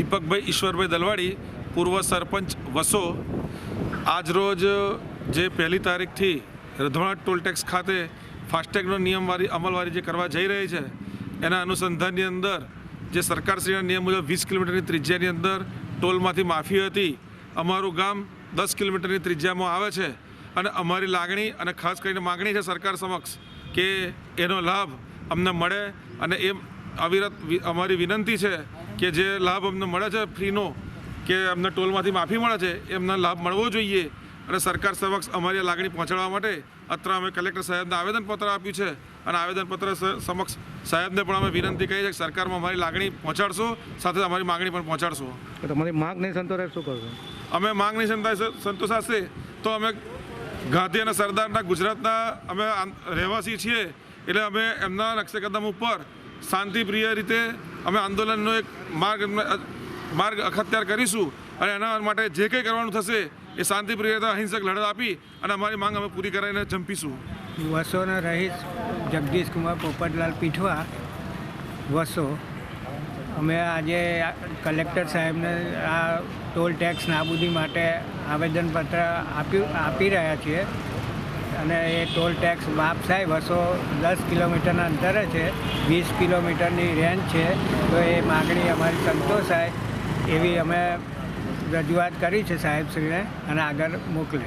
દીપકભાઈ ઈશ્વરભાઈ દલવાડી, પૂર્વ સરપંચ વસો. આજરોજ, જે પહેલી તારીખથી રધવાણા ટોલટેક્સ ખાતે ફાસ્ટેગનો નિયમવારી અમલવારી જે કરવા જઈ રહી છે, એના અનુસંધાનની અંદર જે સરકારશ્રીના નિયમ મુજબ વીસ કિલોમીટરની ત્રિજ્યાની અંદર ટોલમાંથી માફી હતી. અમારું ગામ દસ કિલોમીટરની ત્રિજ્યામાં આવે છે અને અમારી લાગણી અને ખાસ કરીને માગણી છે સરકાર સમક્ષ કે એનો લાભ અમને મળે અને એ અવિરત અમારી વિનંતી છે કે જે લાભ અમને મળે છે ફ્રીનો કે અમને ટોલમાંથી માફી મળે છે એમના લાભ મળવો જોઈએ. અને સરકાર સમક્ષ અમારી લાગણી પહોંચાડવા માટે અત્રે અમે કલેક્ટર સાહેબને આવેદનપત્ર આપ્યું છે. અને આવેદનપત્ર સમક્ષ સાહેબને પણ અમે વિનંતી કરી છે કે સરકારમાં અમારી લાગણી પહોંચાડશો સાથે અમારી માગણી પણ પહોંચાડશો. તમારી માંગ નહીં સંતોષાય શું કરશો? અમે માંગણી સંતા- સંતોષાશે. તો અમે ગાંધી અને સરદારના ગુજરાતના અમે રહેવાસી છીએ. એટલે અમે એમના નકશે કદમ ઉપર શાંતિપ્રિય રીતે અમે આંદોલનનો એક માર્ગ માર્ગ અખત્યાર કરીશું અને એના માટે જે કંઈ કરવાનું થશે એ શાંતિપ્રિયતા, અહિંસક લડત આપી અને અમારી માંગ અમે પૂરી કરાવીને જંપીશું. વસોના રહીશ જગદીશ કુમાર પોપટલાલ પીઠવા. વસો, અમે આજે કલેક્ટર સાહેબને આ ટોલ ટેક્સ નાબૂદી માટે આવેદનપત્ર આપ્યું આપી રહ્યા છીએ. અને એ ટોલ ટેક્સ માફ થાય. વસો દસ કિલોમીટરના અંતરે છે. વીસ કિલોમીટરની રેન્જ છે. તો એ માગણી અમારી સંતોષાય એવી અમે રજૂઆત કરી છે સાહેબશ્રીને અને આગળ મોકલે